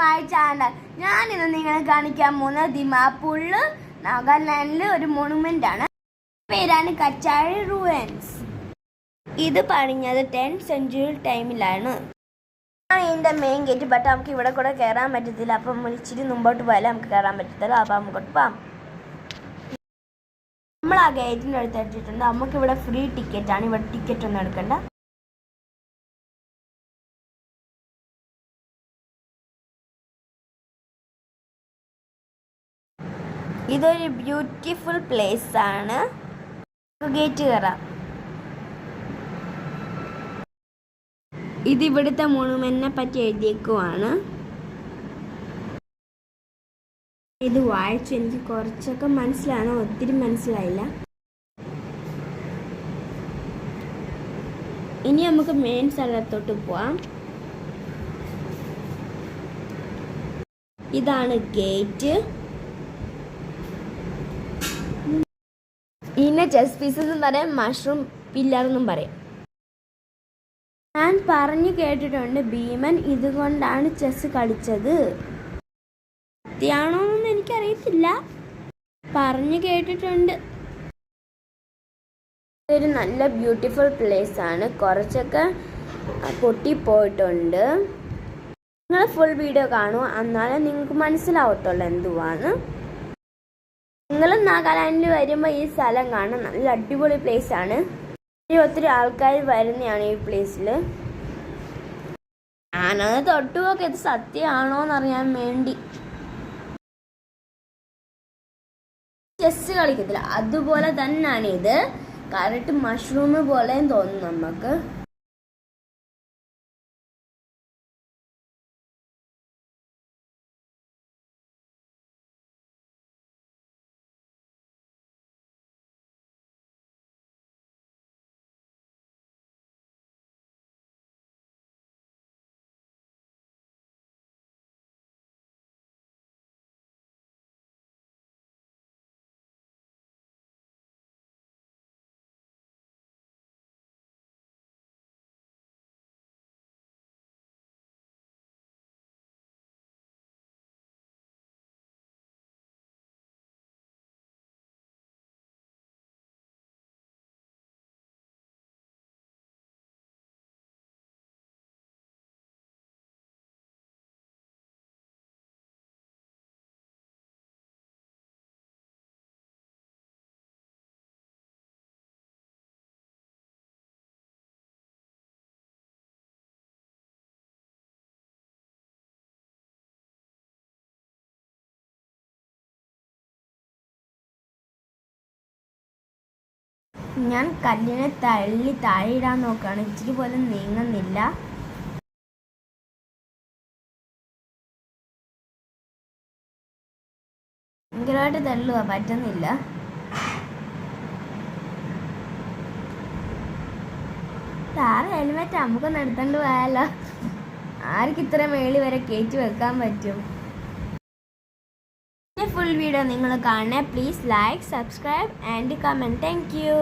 My channel. ഞാൻ ഇന്ന് നിങ്ങളെ കാണിക്കാൻ പോകുന്ന ദിമാപ്പൂളിൽ നാഗാലാൻഡിൽ ഒരു മോണുമെന്റ് ആണ്. പേരാണ് കച്ചാഴി റൂവൻസ് ഇത് പണിഞ്ഞത് ടെൻ സെഞ്ചുറി ടൈമിലാണ് ആണ് ഇതിന്റെ മെയിൻ ഗേറ്റ് ബട്ട് നമുക്ക് ഇവിടെ കൂടെ കയറാൻ പറ്റത്തില്ല. അപ്പം ഇച്ചിരി മുമ്പോട്ട് പോയാലേ നമുക്ക് കയറാൻ പറ്റത്തില്ല അപ്പം നമുക്കോട്ട് പോവാം. നമ്മൾ ആ ഗേറ്റിന്റെ അടുത്ത് നമുക്ക് ഇവിടെ ഫ്രീ ടിക്കറ്റ് ആണ്. ഇവിടെ ടിക്കറ്റ് ഒന്നും എടുക്കണ്ട. ഇതൊരു ബ്യൂട്ടിഫുൾ പ്ലേസ് ആണ്. ഗേറ്റ് കയറാം ഇത് ഇവിടുത്തെ മോണുമെന്റിനെ പറ്റി എഴുതിയേക്കുവാണ്. ഇത് വായിച്ചു എനിക്ക് കുറച്ചൊക്കെ മനസ്സിലാണ്? ഒത്തിരി മനസ്സിലായില്ല. ഇനി നമുക്ക് മെയിൻ സ്ഥലത്തോട്ട് പോവാം. ഇതാണ് ഗേറ്റ് ഇതിനെ ചെസ് പീസസ് എന്ന് പറയാം മഷ്റൂം പില്ലർ എന്നും പറയും. ഞാൻ പറഞ്ഞു കേട്ടിട്ടുണ്ട് ഭീമൻ ഇതുകൊണ്ടാണ് ചെസ് കളിച്ചത്. സത്യാണോന്നൊന്നും എനിക്കറിയത്തില്ല. പറഞ്ഞു കേട്ടിട്ടുണ്ട്. ഒരു നല്ല ബ്യൂട്ടിഫുൾ പ്ലേസ് ആണ്. കുറച്ചൊക്കെ പൊട്ടിപ്പോയിട്ടുണ്ട്. നിങ്ങൾ ഫുൾ വീഡിയോ കാണൂ എന്നാലേ നിങ്ങൾക്ക് മനസ്സിലാവത്തുള്ളൂ എന്തുവാന്ന്. നിങ്ങൾ നാഗാലാൻഡിൽ വരുമ്പോൾ ഈ സ്ഥലം കാണാൻ നല്ല അടിപൊളി പ്ലേസ് ആണ്. ഒത്തിരി ഒത്തിരി ആൾക്കാർ വരുന്നതാണ് ഈ പ്ലേസിൽ ഞാനത് തൊട്ടുപോക്കെ ഇത് സത്യമാണോ എന്നറിയാൻ വേണ്ടി. ചെസ് കളിക്കത്തില്ല. അതുപോലെ തന്നെയാണ് ഇത്. കറക്റ്റ് മഷ്റൂം പോലെയും തോന്നും നമുക്ക്. ഞാൻ കല്ലിനെ തള്ളി താഴെ ഇടാൻ നോക്കുകയാണ്. ഇച്ചിരി പോലും നീങ്ങുന്നില്ല. ഭയങ്കരമായിട്ട് തള്ളുക പറ്റുന്നില്ല. സാറ് ഹെൽമെറ്റ് നമുക്ക് നടത്തേണ്ടി പോയാലോ? ആർക്ക് ഇത്ര മേളി വരെ കയറ്റി വെക്കാൻ പറ്റും? ഫുൾ വീഡിയോ നിങ്ങൾ കാണണേ. Please like subscribe and comment thank you